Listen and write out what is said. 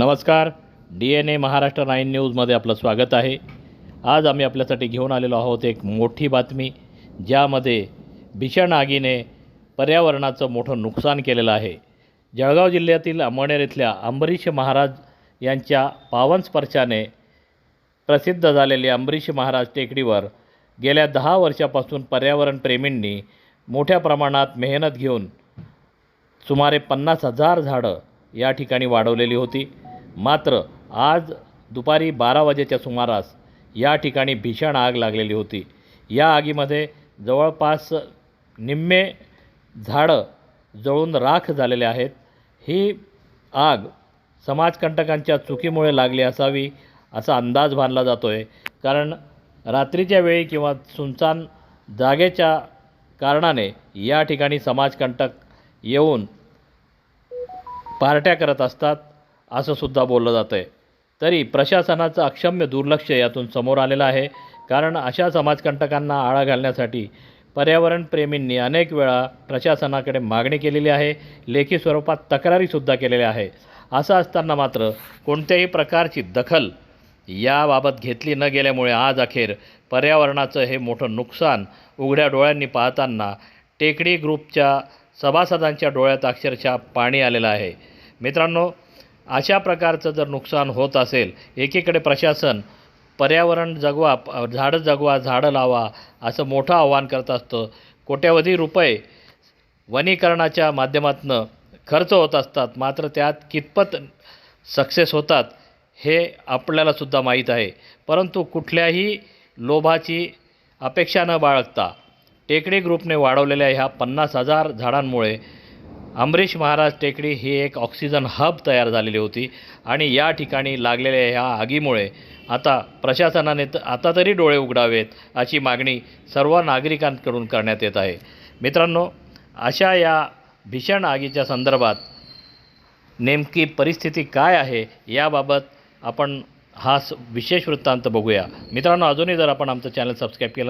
नमस्कार. D N A Maharashtra nine न्यूजमध्ये आपलं स्वागत आहे. आज आम्ही आपल्यासाठी घेऊन आलेलो आहोत एक मोठी बातमी ज्यामध्ये भीषण आगीने पर्यावरणाचं मोठं नुकसान केलेलं आहे. जळगाव जिल्ह्यातील अमळनेर इथल्या अंबरीश महाराज यांच्या पावन स्पर्शाने प्रसिद्ध झालेले अंबरीश महाराज टेकडीवर गेल्या दहा वर्षापासून पर्यावरणप्रेमींनी मोठ्या प्रमाणात मेहनत घेऊन सुमारे पन्नास हजार झाडं या ठिकाणी वाढवलेली होती. मात्र आज दुपारी बारा वाजेच्या सुमारास या ठिकाणी भीषण आग लागलेली होती. या आगीमध्ये जवळपास निम्मे झाडं जळून राख झालेले आहेत. ही आग समाजकंटकांच्या चुकीमुळे लागली असावी असा अंदाज बांधला जातो आहे कारण रात्रीच्या वेळी किंवा सुनसान जागेच्या कारणाने या ठिकाणी समाजकंटक येऊन पार्ट्या करत असतात. असं सुद्धा बोललं जातं आहे तरी प्रशासनाचं अक्षम्य दुर्लक्ष यातून समोर आलेलं आहे. कारण अशा समाजकंटकांना आळा घालण्यासाठी पर्यावरणप्रेमींनी अनेक वेळा प्रशासनाकडे मागणी केलेली आहे. लेखी स्वरूपात तक्रारीसुद्धा केलेल्या आहे. असं असताना मात्र कोणत्याही प्रकारची दखल याबाबत घेतली न गेल्यामुळे आज अखेर पर्यावरणाचं हे मोठं नुकसान उघड्या डोळ्यांनी पाहताना टेकडी ग्रुपच्या सभासदांच्या डोळ्यात अक्षरशः पाणी आलेलं आहे. मित्रांनो अशा प्रकारचं जर नुकसान होत असेल एकीकडे प्रशासन पर्यावरण जगवा झाडं जगवा झाडं लावा असं मोठं आव्हान करत असतं. कोट्यवधी रुपये वनीकरणाच्या माध्यमातून खर्च होत असतात. मात्र त्यात कितपत सक्सेस होतात हे आपल्यालासुद्धा माहीत आहे. परंतु कुठल्याही लोभाची अपेक्षा न बाळगता टेकडी ग्रुपने वाढवलेल्या ह्या पन्नास हजार झाडांमुळे अमरीश महाराज टेकडी ही एक ऑक्सिजन हब तयार झालेली होती आणि या ठिकाणी लागलेल्या ह्या आगीमुळे आता प्रशासनाने त आता तरी डोळे उघडावेत अशी मागणी सर्व नागरिकांकडून करण्यात येत आहे. मित्रांनो अशा या भीषण आगीच्या संदर्भात नेमकी परिस्थिती काय आहे याबाबत आपण हा स- विशेष वृत्तांत बघूया. मित्रांनो अजूनही जर आपण आमचं चॅनल सबस्क्राईब केलं